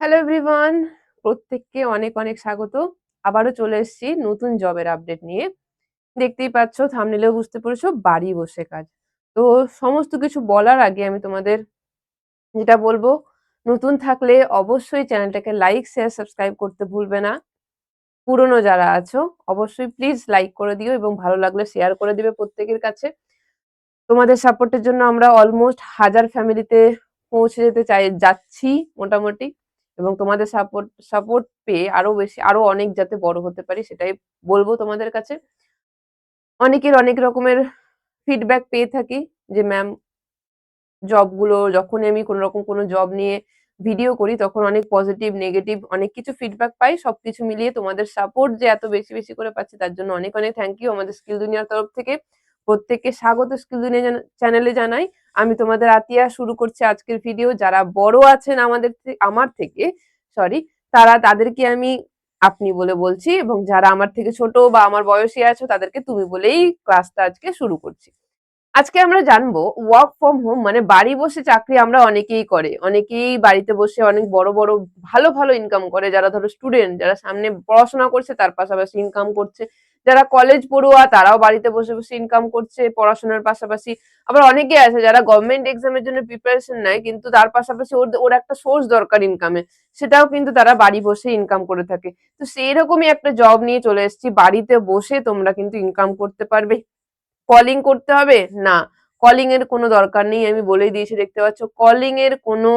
Hello everyone প্রত্যেককে অনেক অনেক স্বাগত। আবারও চলে এসেছি নতুন জবের আপডেট নিয়ে। দেখতেই পাচ্ছ থামনেলেও বুঝতে পেরেছ, বাড়ি বসে কাজ। তো সমস্ত কিছু বলার আগে আমি তোমাদের যেটা বলব, নতুন থাকলে অবশ্যই চ্যানেলটাকে লাইক শেয়ার সাবস্ক্রাইব করতে ভুলবে না। পুরনো যারা আছো, অবশ্যই প্লিজ লাইক করে দিও এবং ভালো লাগলে শেয়ার করে দিবে প্রত্যেকের কাছে। তোমাদের সাপোর্টের জন্য আমরা অলমোস্ট হাজার ফ্যামিলিতে পৌঁছে যেতে চাই, যাচ্ছি মোটামুটি। এবং তোমাদের সাপোর্ট সাপোর্ট পেয়ে আরও বেশি, আরও অনেক যাতে বড় হতে পারি সেটাই বলব তোমাদের কাছে। অনেকের অনেক রকমের ফিডব্যাক পেয়ে থাকি যে ম্যাম জবগুলো যখন আমি কোনো রকম কোনো জব নিয়ে ভিডিও করি, তখন অনেক পজিটিভ নেগেটিভ অনেক কিছু ফিডব্যাক পাই। সবকিছু মিলিয়ে তোমাদের সাপোর্ট যে এত বেশি বেশি করে পাচ্ছি, তার জন্য অনেক অনেক থ্যাংক ইউ আমাদের স্কিল দুনিয়ার তরফ থেকে। প্রত্যেককে স্বাগত স্কিল দুনিয়া চ্যানেলে জানাই। আমি তোমাদের আতিয়া শুরু করছি আজকের ভিডিও যারা বড় আছেন আমাদের আমার থেকে সরি তারা তাদেরকে আমি আপনি বলে বলছি এবং যারা আমার থেকে ছোট বা আমার বয়সী আছো, তাদেরকে তুমি বলেই ক্লাসটা আজকে শুরু করছি। আজকে আমরা জানব ওয়ার্ক ফ্রম হোম মানে বাড়ি বসে চাকরি আমরা অনেকেই করে। অনেকেই বাড়িতে বসে অনেক বড় বড়, ভালো ভালো ইনকাম করে। যারা ধরো স্টুডেন্ট যারা সামনে পড়াশোনা করছে, তার পাশাপাশি ইনকাম করছে। যারা কলেজ পড়ুয়া, তারাও বাড়িতে বসে বসে ইনকাম করছে, পড়াশোনার পাশাপাশি। আবার অনেকে আছে যারা গভর্নমেন্ট এক্সামের জন্য প্রিপারেশন নেয়, কিন্তু তার পাশাপাশি ওর ওর একটা সোর্স দরকার ইনকামে সেটাও কিন্তু তারা বাড়ি বসে ইনকাম করে থাকে। তো সেই রকমই একটা জব নিয়ে চলে এসেছি। বাড়িতে বসে তোমরা কিন্তু ইনকাম করতে পারবে। কলিং করতে হবে? না। কলিং এর কোনো দরকার নেই, আমি বলেই দিয়েছি, দেখতে পাচ্ছ? কলিং এর কোনো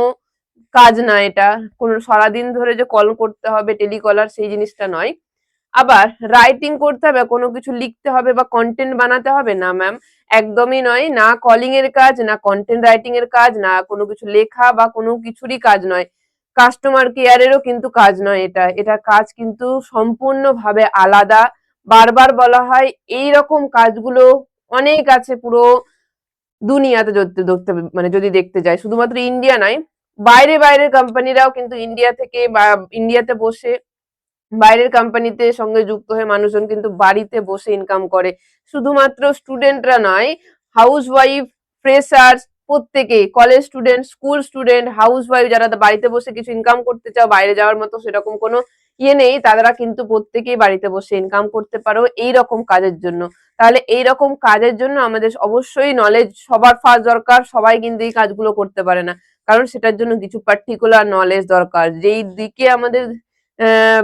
কাজ না এটা। কোনো সারাদিন ধরে যে কল করতে হবে টেলিকলার সেই জিনিসটা নয়। আবার রাইটিং করতে হবে, কোনো কিছু লিখতে হবে বা কন্টেন্ট বানাতে হবে, না ম্যাম একদমই নয়। না কলিং এর কাজ, না কন্টেন্ট রাইটিং এর কাজ, না কোনো কিছু লেখা বা কোনো কিছুরই কাজ নয়। কাস্টমার কেয়ারেরও কিন্তু কাজ নয় এটা। এটা কাজ কিন্তু সম্পূর্ণভাবে আলাদা। বারবার বলা হয় এই রকম কাজগুলো অনেক আছে পুরো দুনিয়াতে দেখতে মানে যদি দেখতে যাই। শুধুমাত্র ইন্ডিয়া নয়, বাইরে বাইরের কোম্পানিরাও কিন্তু ইন্ডিয়া থেকে বা ইন্ডিয়াতে বসে বাইরের কোম্পানিতে সঙ্গে যুক্ত হয়ে মানুষজন কিন্তু বাড়িতে বসে ইনকাম করে। শুধুমাত্র স্টুডেন্টরা নয় হাউস ওয়াইফ ফ্রেশার্স প্রত্যেকে college student school student house wife যারা বাড়িতে বসে কিছু ইনকাম করতে চাও, বাইরে যাওয়ার মতো সেরকম কোনো ইয়ে নেই, তারা কিন্তু প্রত্যেকেই বাড়িতে বসে ইনকাম করতে পারো এই রকম কাজের জন্য। তাহলে এই রকম কাজের জন্য আমাদের অবশ্যই নলেজ সবার ফার্স্ট দরকার, সবাই কিন্তু এই কাজগুলো করতে পারে না। কারণ সেটার জন্য কিছু পার্টিকুলার নলেজ দরকার। যেই দিকে আমাদের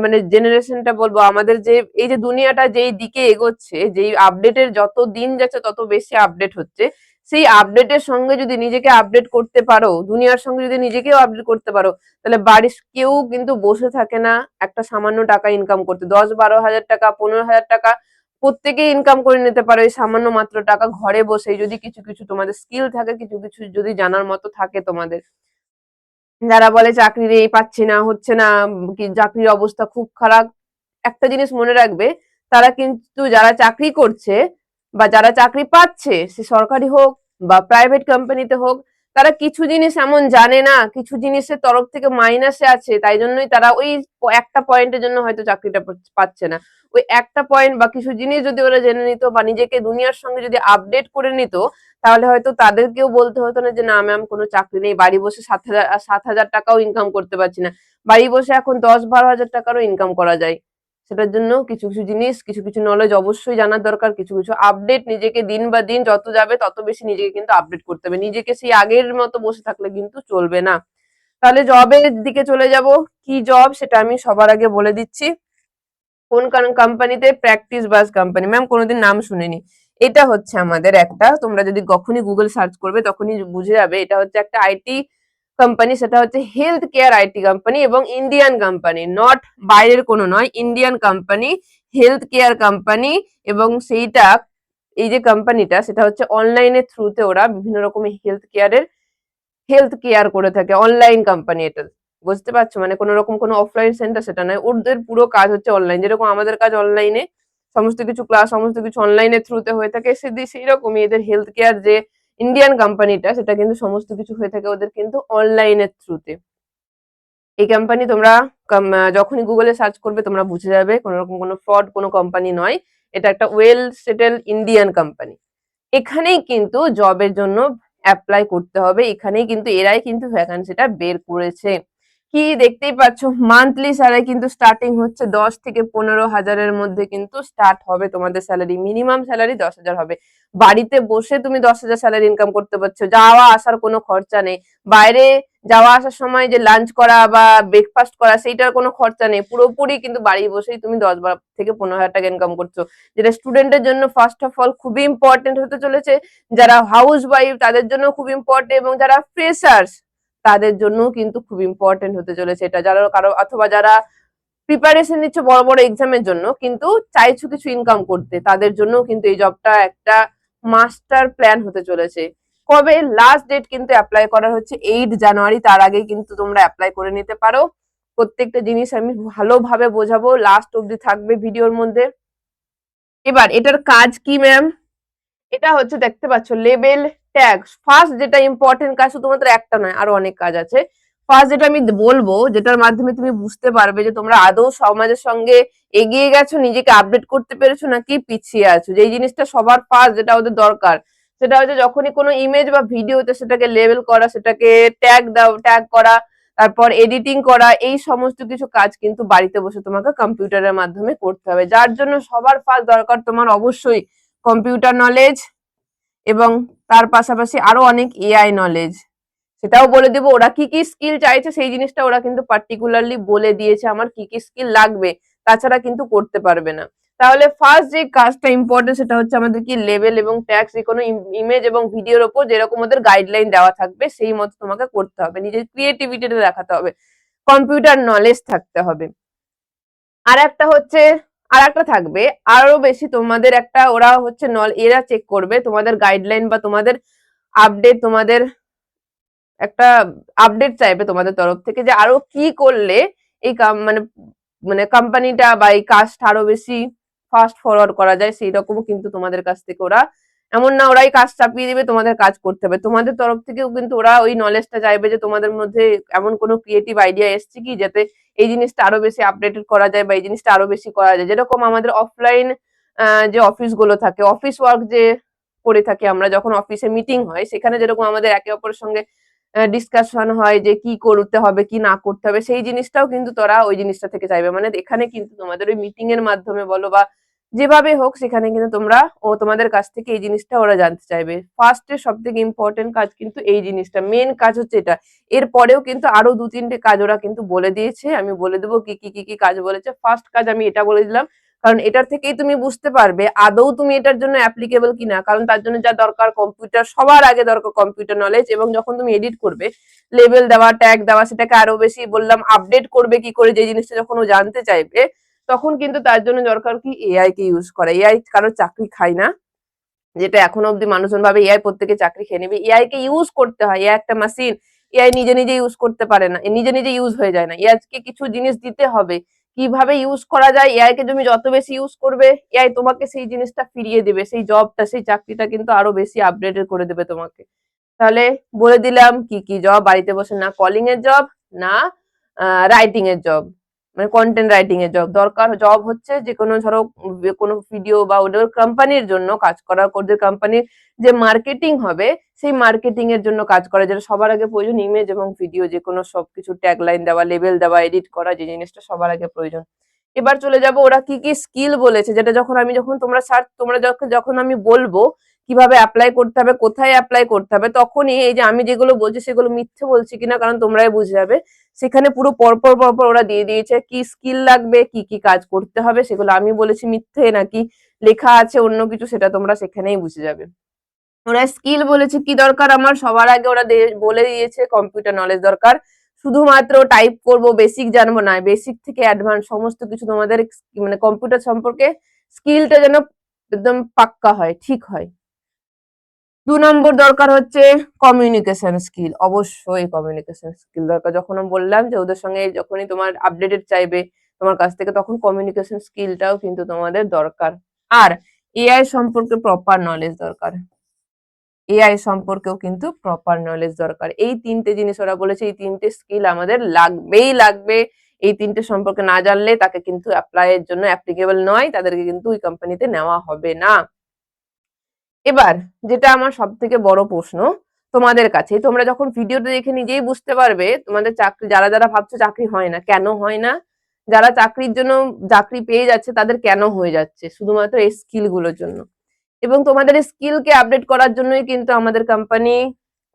মানে জেনারেশনটা বলব, আমাদের যে, এই যে দুনিয়াটা যেই দিকে এগোচ্ছে, যেই আপডেটের যত দিন যাচ্ছে, তত বেশি আপডেট হচ্ছে। সেই আপডেটের সঙ্গে যদি নিজেকে আপডেট করতে পারো, দুনিয়ার সঙ্গে যদি নিজেকেও আপডেট করতে পারো, তাহলে বাড়ির কেউ কিন্তু বসে থাকে না একটা সামান্য টাকা ইনকাম করতে। দশ, বারো হাজার টাকা, পনেরো হাজার টাকা প্রত্যেকে ইনকাম করে নিতে পারো এই সামান্য মাত্র টাকা ঘরে বসে যদি কিছু কিছু তোমাদের স্কিল থাকে, কিছু কিছু যদি জানার মতো থাকে তোমাদের। যারা বলে চাকরি নেই পাচ্ছে না, হচ্ছে না চাকরির অবস্থা খুব খারাপ, একটা জিনিস মনে রাখবে, তারা কিন্তু যারা চাকরি করছে বা যারা চাকরি পাচ্ছে, সে সরকারি হোক বা প্রাইভেট কোম্পানিতে হোক তারা কিছু জিনিস এমন জানে না, কিছু জিনিসের তরফ থেকে মাইনাসে আছে, তাই জন্যই তারা ওই একটা পয়েন্টের জন্য হয়তো চাকরিটা পাচ্ছে না। ওই একটা পয়েন্ট বা কিছু জিনিস যদি ওরা জেনে নিত বা নিজেকে দুনিয়ার সঙ্গে যদি আপডেট করে নিত, তাহলে হয়তো তাদেরকেও বলতে হতো না যে, না ম্যাম কোনো চাকরি নেই, বাড়ি বসে সাত হাজার সাত হাজার টাকাও ইনকাম করতে পারছি না। বাড়ি বসে এখন দশ বারো হাজার টাকারও ইনকাম করা যায়। সেটার জন্য কিছু কিছু জিনিস, কিছু কিছু নলেজ অবশ্যই জানার দরকার, কিছু কিছু আপডেট নিজেকে দিন বা দিন যত যাবে তত বেশি নিজেকে কিন্তু আপডেট করতে হবে। নিজেকে সেই আগের মতো বসে থাকলে কিন্তু চলবে না। তাহলে জবের দিকে চলে যাব। কি জব সেটা আমি সবার আগে বলে দিচ্ছি। কোন কোম্পানিতে প্র্যাকটিস বাস কোম্পানি ম্যাম কোনোদিন নাম শুনিনি। এটা হচ্ছে আমাদের একটা, তোমরা যদি কখনই গুগল সার্চ করবে তখনই বুঝে যাবে। এটা হচ্ছে একটা আইটি কোম্পানি সেটা হচ্ছে হেলথ কেয়ার আইটি কোম্পানি এবং ইন্ডিয়ান কোম্পানি নট বাইরের কোনো নয় Indian company health care company এবং সেইটা, এই যে কোম্পানিটা সেটা হচ্ছে অনলাইনের থ্রুতে ওরা বিভিন্ন রকমের হেলথ কেয়ারের হেলথ কেয়ার করে থাকে অনলাইন কোম্পানি এটা। বুঝতে পারছ? মানে কোনো রকম কোনো অফলাইন সেন্টার সেটা নয়, ওদের পুরো কাজ হচ্ছে অনলাইন যেরকম আমাদের কাজ অনলাইনে সমস্ত কিছু ক্লাস সমস্ত কিছু অনলাইনের থ্রুতে হয়ে থাকে সেই রকমই এদের হেলথ কেয়ার যে ইন্ডিয়ান কোম্পানিটা সেটা কিন্তু সমস্ত কিছু হয়ে থাকে ওদের কিন্তু অনলাইনের থ্রুতে এই কোম্পানি তোমরা যখনই গুগলে সার্চ করবে, তোমরা বুঝে যাবে কোনো রকম কোনো ফ্রড কোনো কোম্পানি নয়। এটা একটা ওয়েল সেটেল ইন্ডিয়ান কোম্পানি এখানেই কিন্তু জবের জন্য অ্যাপ্লাই করতে হবে। এখানেই কিন্তু এরাই কিন্তু ভ্যাকান্সিটা বের করেছে। কি দেখতেই পাচ্ছ? মান্থলি স্যালারি কিন্তু স্টার্টিং হচ্ছে দশ থেকে পনেরো হাজারের মধ্যে কিন্তু স্টার্ট হবে তোমাদের স্যালারি মিনিমাম স্যালারি দশ হাজার হবে। বাড়িতে বসে তুমি দশ হাজার স্যালারি ইনকাম করতে পারছ। যাওয়া আসার কোনো খরচা নেই। বাইরে যাওয়া আসার সময় যে লাঞ্চ করা বা ব্রেকফাস্ট করা, সেইটার কোনো খরচা নেই। পুরোপুরি কিন্তু বাড়ি বসেই তুমি দশ বার থেকে পনেরো হাজার টাকা ইনকাম করছ। যেটা স্টুডেন্টের জন্য ফার্স্ট অফ অল খুবই ইম্পর্টেন্ট হতে চলেছে। যারা হাউস ওয়াইফ তাদের জন্য খুব ইম্পর্টেন্ট এবং যারা ফ্রেশার্স তাদের জন্য কিন্তু খুব ইম্পর্টেন্ট হতে চলেছে এটা। যারা কারও অথবা যারা প্রিপারেশন নিচ্ছে বড় বড় এক্সামের জন্য, কিন্তু চাইছো কিছু ইনকাম করতে, তাদের জন্য কিন্তু এই জবটা একটা মাস্টার প্ল্যান হতে চলেছে। কবে লাস্ট ডেট কিন্তু অ্যাপ্লাই করা হচ্ছে এইট জানুয়ারি, তার আগেই কিন্তু তোমরা অ্যাপ্লাই করে নিতে পারো। প্রত্যেকটা জিনিস আমি ভালোভাবে বোঝাবো লাস্ট অবধি থাকবে ভিডিওর মধ্যে। এবার, এটার কাজ কি ম্যাম এটা হচ্ছে, দেখতে পাচ্ছ লেবেল ট্যাগ ফার্স্ট যেটা ইম্পর্টেন্ট কাজ শুধুমাত্র একটা নয়, আরও অনেক কাজ আছে। ফার্স্ট যেটা আমি বলব, যেটার মাধ্যমে তুমি বুঝতে পারবে যে তোমরা আদৌ সমাজের সঙ্গে এগিয়ে গেছো, নিজেকে আপডেট করতে পেরেছ নাকি পিছিয়ে আছো। যে জিনিসটা সবার ফার্স্ট যেটা ওদের দরকার, সেটা হচ্ছে যখনই কোনো ইমেজ বা ভিডিওতে সেটাকে লেবেল করা, সেটাকে ট্যাগ দাও ট্যাগ করা, তারপর এডিটিং করা, এই সমস্ত কিছু কাজ কিন্তু বাড়িতে বসে তোমাকে কম্পিউটারের মাধ্যমে করতে হবে। যার জন্য সবার ফার্স্ট দরকার তোমার অবশ্যই কম্পিউটার নলেজ এবং তার পাশাপাশি আরও অনেক এআই নলেজ সেটাও বলে দেবো, ওরা কি কি স্কিল চাইছে সেই জিনিসটা ওরা কিন্তু পার্টিকুলারলি বলে দিয়েছে আমার কি কি স্কিল লাগবে, তাছাড়া কিন্তু করতে পারবে না। তাহলে ফার্স্ট যে কাজটা ইম্পর্টেন্ট সেটা হচ্ছে আমাদের কি লেভেল এবং ট্যাক্স যে কোনো ইমেজ এবং ভিডিওর ওপর যেরকম ওদের গাইডলাইন দেওয়া থাকবে, সেই মতো তোমাকে করতে হবে। নিজের ক্রিয়েটিভিটিটা দেখাতে হবে। কম্পিউটার নলেজ থাকতে হবে। আর একটা হচ্ছে আর একটা থাকবে, আরও বেশি তোমাদের একটা ওরা হচ্ছে নল, এরা চেক করবে তোমাদের গাইডলাইন বা তোমাদের আপডেট তোমাদের একটা আপডেট চাইবে তোমাদের তরফ থেকে যে আরও কি করলে এই মানে মানে কোম্পানিটা বা এই কাজটা আরও বেশি ফাস্ট ফরওয়ার্ড করা যায় সেই রকম কিন্তু তোমাদের কাছ থেকে ওরা এমন না ওরাই কাজ চাপিয়ে দিবে, তোমাদের কাজ করতে হবে। তোমাদের তরফ থেকেও কিন্তু ওরা ওই নলেজটা চাইবে যে তোমাদের মধ্যে এমন কোনো ক্রিয়েটিভ আইডিয়া এসছে কি যাতে এই জিনিসটা আরও বেশি আপডেটেড করা যায় বা এই জিনিসটা আরও বেশি করা যায়। যেরকম আমাদের অফলাইন যে অফিসগুলো থাকে অফিস ওয়ার্ক যে করে থাকি আমরা, যখন অফিসে মিটিং হয়, সেখানে যেরকম আমাদের একে অপরের সঙ্গে ডিসকাশন হয় যে কি করতে হবে, কি না করতে হবে, সেই জিনিসটাও কিন্তু তোরা ওই জিনিসটা থেকে চাইবে। মানে এখানে কিন্তু তোমাদের ওই মিটিং এর মাধ্যমে বলো বা যেভাবে হোক সেখানে কিন্তু তোমরা ও তোমাদের কাছ থেকে এই জিনিসটা ওরা জানতে চাইবে। ফার্স্টে সব থেকে ইম্পর্টেন্ট কাজ কিন্তু এই জিনিসটা। মেন কাজ হচ্ছে এটা। এরপরেও কিন্তু আরও দু তিনটে কাজ ওরা কিন্তু বলে দিয়েছে। আমি বলে দেবো কি কি কি কি কাজ বলেছে। ফার্স্ট কাজ আমি এটা বলে দিলাম। কারণ এটার থেকেই তুমি বুঝতে পারবে, আদৌ তুমি এটার জন্য অ্যাপ্লিকেবল কিনা। কারণ তার জন্য যা দরকার কম্পিউটার সবার আগে দরকার কম্পিউটার নলেজ এবং যখন তুমি এডিট করবে লেভেল দেওয়া ট্যাগ দেওয়া, সেটাকে আরও বেশি বললাম আপডেট করবে কি করে যে জিনিসটা যখন ও জানতে চাইবে তখন কিন্তু তার জন্য দরকার কি এআই কে ইউজ করা এআই কারও চাকরি খায় না। যেটা এখন অব্দি মানুষজন ভাবে এআই প্রত্যেকে চাকরি খেয়ে নেবে। এআই কে ইউজ করতে হয় এআই একটা মেশিন এআই নিজে নিজে ইউজ করতে পারে না নিজে নিজে ইউজ হয়ে যায় না। এআই কে কিছু জিনিস দিতে হবে। কীভাবে ইউজ করা যায়? এআই কে তুমি যত বেশি ইউজ করবে এআই তোমাকে সেই জিনিসটা ফিরিয়ে দেবে, সেই জবটা, সেই চাকরিটা কিন্তু আরও বেশি আপডেটেড করে দেবে তোমাকে। তাহলে বলে দিলাম কি কি জব বাড়িতে বসে না কলিং এর জব না রাইটিং এর জব মানে কন্টেন্ট রাইটিং এর জব দরকার জব হচ্ছে যে কোনো ধরো কোনো ভিডিও বা ওদের কোম্পানির জন্য কাজ করা, ওদের কোম্পানির যে মার্কেটিং হবে, সেই মার্কেটিং এর জন্য কাজ করা, যেটা সবার আগে প্রয়োজন ইমেজ এবং ভিডিও যে কোনো সবকিছু ট্যাগলাইন দেওয়া লেভেল দেওয়া এডিট করা, যে জিনিসটা সবার আগে প্রয়োজন। এবার চলে যাব, ওরা কি কি স্কিল বলেছে, যেটা যখন আমি, যখন তোমরা সার্চ তোমরা যখন যখন আমি বলব কীভাবে অ্যাপ্লাই করতে হবে, কোথায় অ্যাপ্লাই করতে হবে, তখনই এই যে আমি যেগুলো বলছি সেগুলো মিথ্যে বলছি কিনা কারণ তোমরাই বুঝে যাবে। সেখানে পুরো পরপর পরপর ওরা দিয়ে দিয়েছে কি স্কিল লাগবে, কি কি কাজ করতে হবে, সেগুলো আমি বলেছি মিথ্যে নাকি লেখা আছে, অন্য কিছু সেটা তোমরা সেখানেই বুঝে যাবে। ওরা স্কিল বলেছে কি দরকার আমার, সবার আগে ওরা বলে দিয়েছে কম্পিউটার নলেজ দরকার। শুধুমাত্র টাইপ করব বেসিক জানব না বেসিক থেকে অ্যাডভান্স সমস্ত কিছু তোমাদের মানে কম্পিউটার সম্পর্কে স্কিলটা যেন একদম পাক্কা হয়, ঠিক হয়। দু নম্বর দরকার হচ্ছে কমিউনিকেশন স্কিল অবশ্যই কমিউনিকেশন স্কিল দরকার। যখন আমি বললাম যে ওদের সঙ্গে যখনই তোমার আপডেটেড চাইবে তোমার কাছ থেকে, তখন কমিউনিকেশন স্কিলটাও কিন্তু তোমাদের দরকার। আর এআই সম্পর্কে প্রপার নলেজ দরকার। এআই সম্পর্কেও কিন্তু প্রপার নলেজ দরকার। এই তিনটে জিনিস ওরা বলেছে, এই তিনটে স্কিল আমাদের লাগবেই লাগবে। এই তিনটে সম্পর্কে না জানলে তাকে কিন্তু অ্যাপ্লাই এর জন্য অ্যাপ্লিকেবল নয়, তাদেরকে কিন্তু ওই কোম্পানিতে নেওয়া হবে না। এবার যেটা আমার সব থেকে বড় প্রশ্ন তোমাদের কাছে, তোমরা যখন ভিডিওটা দেখে নিজেই বুঝতে পারবে তোমাদের চাকরি, যারা যারা ভাবছ চাকরি হয় না, কেন হয় না? যারা চাকরির জন্য চাকরি পেয়ে যাচ্ছে তাদের কেন হয়ে যাচ্ছে? শুধুমাত্র এই স্কিলগুলোর জন্য। এবং তোমাদের স্কিলকে আপডেট করার জন্যই কিন্তু আমাদের কোম্পানি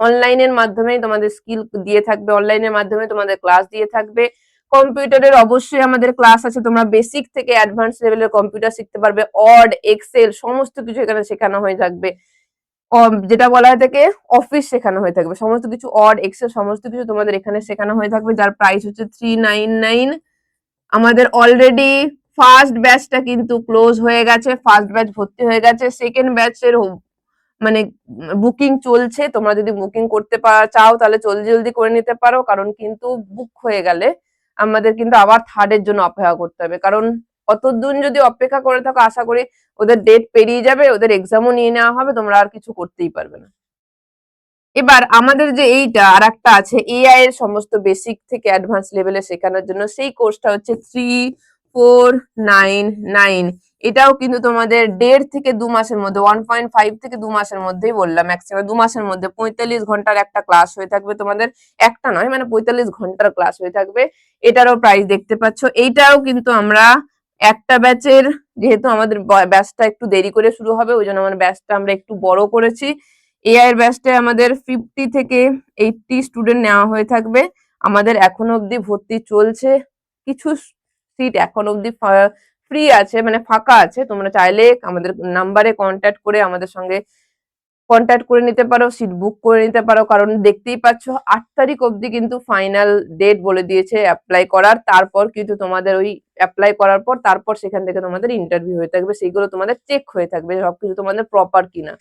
অনলাইনের মাধ্যমে তোমাদের স্কিল দিয়ে থাকবে অনলাইনের মাধ্যমে তোমাদের ক্লাস দিয়ে থাকবে। কম্পিউটারের অবশ্যই আমাদের ক্লাস আছে। তোমরা বেসিক থেকে অ্যাডভান্স লেভেলের কম্পিউটার শিখতে পারবে। অড এক্সেল সমস্ত কিছু এখানে শেখানো হয়ে থাকবে। অম, যেটা বলা হয় থাকে অফিস শেখানো হয়ে থাকবে। সমস্ত কিছু অড এক্সেল সমস্ত কিছু তোমাদের এখানে শেখানো হয়ে থাকবে। যার প্রাইস হচ্ছে থ্রি নাইন নাইন আমাদের অলরেডি ফার্স্ট ব্যাচটা কিন্তু ক্লোজ হয়ে গেছে। ফার্স্ট ব্যাচ ভর্তি হয়ে গেছে। সেকেন্ড ব্যাচের মানে বুকিং চলছে। তোমরা যদি বুকিং করতে চাও তাহলে জলদি জলদি করে নিতে পারো। কারণ কিন্তু বুক হয়ে গেলে আমাদের কিন্তু আবার থার্ডের জন্য অপেক্ষা করতে হবে। কারণ অতদিন যদি অপেক্ষা করে থাকো, আশা করি ওদের ডেট পেরিয়ে যাবে, ওদের এক্সামও নিয়ে নেওয়া হবে, তোমরা আর কিছু করতেই পারবে না। এবার আমাদের যে এইটা আর একটা আছে এআই এর সমস্ত বেসিক থেকে অ্যাডভান্স লেভেলে শেখানোর জন্য, সেই কোর্সটা হচ্ছে থ্রি ফোর নাইন নাইন এটাও কিন্তু তোমাদের দেড় থেকে দু মাসের মধ্যে ওয়ান পয়েন্ট ফাইভ থেকে দু মাসের মধ্যেই বললাম ম্যাক্সিমাম দু মাসের মধ্যে পঁয়তাল্লিশ ঘণ্টার একটা ক্লাস হয়ে থাকবে তোমাদের। একটা নয় মানে পঁয়তাল্লিশ ঘণ্টার ক্লাস হয়ে থাকবে। এটারও প্রাইস দেখতে পাচ্ছ। এইটাও কিন্তু আমরা একটা ব্যাচের যেহেতু আমাদের ব্যাচটা একটু দেরি করে শুরু হবে, ওই জন্য আমার ব্যাচটা আমরা একটু বড় করেছি। এআই এর ব্যাচটায় আমাদের ফিফটি থেকে এইটটি স্টুডেন্ট নেওয়া হয়ে থাকবে। আমাদের এখনও অবধি ভর্তি চলছে। কিছু সিট এখন অবধি ফ্রি আছে মানে ফাঁকা আছে। তোমরা চাইলে আমাদের নাম্বারে কন্ট্যাক্ট করে আমাদের সঙ্গে কন্ট্যাক্ট করে নিতে পারো সিট বুক করে নিতে পারো। কারণ দেখতেই পাচ্ছ, আট তারিখ অবধি কিন্তু ফাইনাল ডেট বলে দিয়েছে অ্যাপ্লাই করার। তারপর কিন্তু তোমাদের ওই অ্যাপ্লাই করার পর, তারপর সেখান থেকে তোমাদের ইন্টারভিউ হয়ে থাকবে। সেইগুলো তোমাদের চেক হয়ে থাকবে সবকিছু তোমাদের প্রপার কিনা।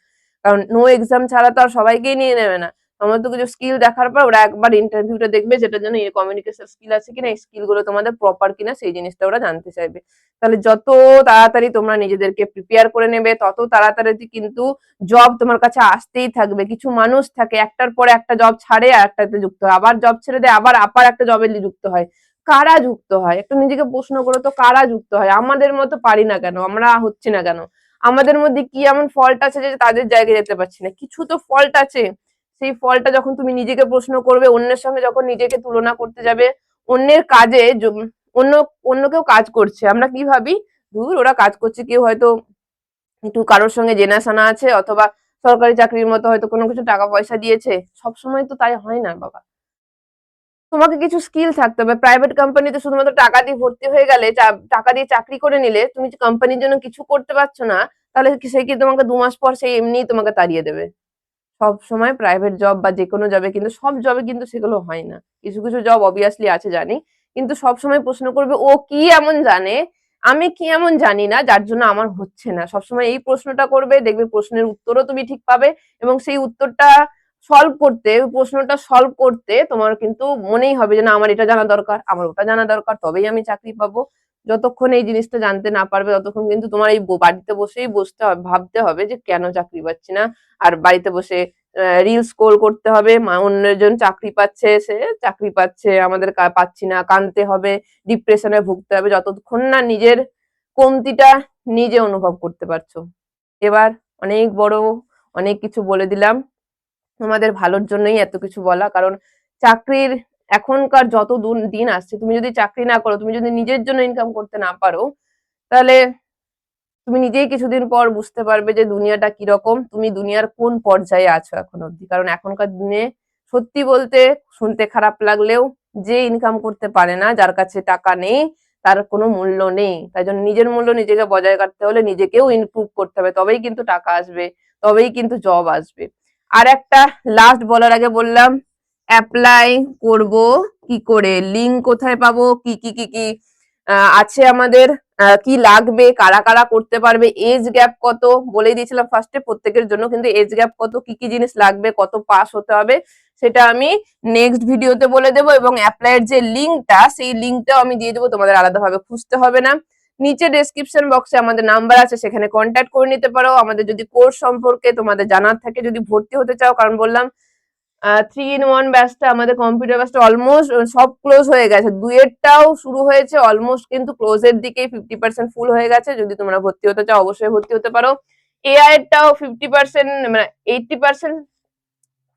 কারণ নো এক্সাম ছাড়া তো আর সবাইকেই নিয়ে নেবে না। সমস্ত কিছু স্কিল দেখার পর ওরা একবার ইন্টারভিউটা দেখবে যেটার জন্য এই কমিউনিকেশন স্কিল আছে কিনা, এই স্কিলগুলো তোমাদের প্রপার কিনা, সেই জিনিসটা ওরা জানতে চাইবে। তাহলে যত তাড়াতাড়ি তোমরা নিজেদেরকে প্রিপেয়ার করে নেবে, তত তাড়াতাড়ি কিন্তু জব তোমার কাছে আসতেই থাকবে। কিছু মানুষ থাকে, একটার পরে একটা জব ছাড়ে আর একটাতে যুক্ত হয়। আবার জব ছেড়ে দেয়, আবার আপার একটা জবে যুক্ত হয়। কারা যুক্ত হয়? একটু নিজেকে প্রশ্ন করো তো, কারা যুক্ত হয়? আমাদের মতো পারি না কেন? আমরা হচ্ছি না কেন? আমাদের মধ্যে কি এমন ফল্ট আছে যে তাদের জায়গায় যেতে পারছি না? কিছু তো ফল্ট আছে। সেই ফলটা যখন তুমি নিজেকে প্রশ্ন করবে, অন্যের সঙ্গে যখন নিজেকে তুলনা করতে যাবে, অন্যের কাজে অন্য অন্য কেউ কাজ করছে। আমরা কি ভাবি? ধুর, ওরা কাজ করছে, কেউ হয়তো একটু কারোর সঙ্গে জেনাশোনা আছে, অথবা সরকারি চাকরির মতো হয়তো কোনো কিছু টাকা পয়সা দিয়েছে। সব সময় তো তাই হয় না, বাবা। তোমাকে কিছু স্কিল থাকতে হবে। প্রাইভেট কোম্পানিতে শুধুমাত্র টাকা দিয়ে ভর্তি হয়ে গেলে টাকা দিয়ে চাকরি করে নিলে তুমি কোম্পানির জন্য কিছু করতে পারছ না, তাহলে সে কি তোমাকে দু মাস পর সেই এমনিই তোমাকে তাড়িয়ে দেবে? সব সময় প্রাইভেট জব বা যে কোনো জবে কিন্তু সব জবে কিন্তু সেগুলো হয় না। কিছু কিছু জব অবভিয়াসলি আছে জানি, কিন্তু সব সময় প্রশ্ন করবে, ও কি এমন জানে? আমি কি এমন জানি না? যার জন্য আমার হচ্ছে না। সবসময় এই প্রশ্নটা করবে, দেখবে প্রশ্নের উত্তরও তুমি ঠিক পাবে এবং সেই উত্তরটা সলভ করতে প্রশ্নটা সলভ করতে তোমার কিন্তু মনেই হবে যে, না, আমার এটা জানা দরকার, আমার ওটা জানা দরকার, তবেই আমি চাকরি পাবো। যতক্ষণ এই জিনিসটা জানতে না পারবে, ততক্ষণ কিন্তু তোমার এই বাড়িতে বসেই বসতে হবে, ভাবতে হবে যে কেন চাকরি পাচ্ছি না। আর বাড়িতে বসে রিল স্ক্রোল করতে হবে অন্যজন চাকরি পাচ্ছে, সে চাকরি পাচ্ছে, আমাদের পাচ্ছি না কানতে হবে ডিপ্রেশনে ভুগতে হবে, যতক্ষণ না নিজের কমতিটা নিজে অনুভব করতে পারছ। এবার অনেক বড়, অনেক কিছু বলে দিলাম। তোমাদের ভালোর জন্যই এত কিছু বলা, কারণ চাকরির এখনকার যত দিন আসছে, তুমি যদি চাকরি না করো, তুমি যদি নিজের জন্য ইনকাম করতে না পারো, তাহলে তুমি নিজেই কিছুদিন পর বুঝতে পারবে যে দুনিয়াটা কীরকম, তুমি দুনিয়ার কোন পর্যায়ে আছো এখন অব্দি কারণ এখনকার দিনে সত্যি বলতে শুনতে খারাপ লাগলেও যে ইনকাম করতে পারে না, যার কাছে টাকা নেই, তার কোনো মূল্য নেই। তাই জন্য নিজের মূল্য নিজেকে বজায় রাখতে হলে নিজেকেও ইমপ্রুভ করতে হবে। তবেই কিন্তু টাকা আসবে, তবেই কিন্তু জব আসবে। আর একটা লাস্ট বলার আগে বললাম অ্যাপ্লাই করব, কি করে লিঙ্ক কোথায় পাবো, কি কি কি কি আছে আমাদের কি লাগবে, কারা কারা করতে পারবে এজ গ্যাপ কত বলে দিয়েছিলাম ফার্স্টে প্রত্যেকের জন্য কিন্তু এজ গ্যাপ কত, কি কি জিনিস লাগবে, কত পাস হতে হবে, সেটা আমি নেক্সট ভিডিওতে বলে দেবো এবং অ্যাপ্লাইয়ের যে লিঙ্কটা সেই লিঙ্কটাও আমি দিয়ে দেবো, তোমাদের আলাদাভাবে খুঁজতে হবে না। নিচে ডেসক্রিপশন বক্সে আমাদের নাম্বার আছে, সেখানে কন্ট্যাক্ট করে নিতে পারো। আমাদের যদি কোর্স সম্পর্কে তোমাদের জানার থাকে, যদি ভর্তি হতে চাও, কারণ বললাম থ্রি ইন ওয়ান ব্যাচটা আমাদের কম্পিউটার ব্যাচটা অলমোস্ট সব ক্লোজ হয়ে গেছে। দুয়েরটাও শুরু হয়েছে অলমোস্ট কিন্তু ক্লোজের দিকেই ফিফটি পার্সেন্ট ফুল হয়ে গেছে। যদি তোমরা ভর্তি হতে চাও, অবশ্যই ভর্তি হতে পারো। এআই এরটাও ফিফটি পার্সেন্ট মানে এইটটি পার্সেন্ট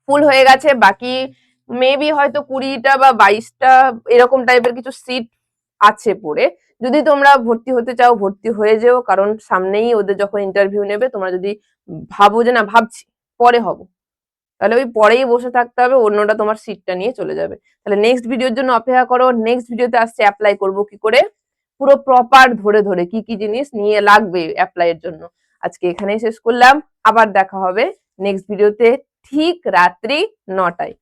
ফুল হয়ে গেছে। বাকি মেবি হয়তো কুড়িটা বা বাইশটা এরকম টাইপের কিছু সিট আছে পড়ে। যদি তোমরা ভর্তি হতে চাও, ভর্তি হয়ে যেও। কারণ সামনেই ওদের যখন ইন্টারভিউ নেবে, তোমরা যদি ভাবো যে, না, ভাবছি, পরে হব। তাহলে ওই পরেই বসে থাকতে হবে অন্যটা তোমার সিটটা নিয়ে চলে যাবে। তাহলে নেক্সট ভিডিওর জন্য অপেক্ষা করো নেক্সট ভিডিওতে আসছে অ্যাপ্লাই করব কি করে? পুরো প্রপার ধরে ধরে কি কি জিনিস নিয়ে লাগবে অ্যাপ্লাই এর জন্য। আজকে এখানেই শেষ করলাম, আবার দেখা হবে নেক্সট ভিডিওতে ঠিক রাত্রি নটায়।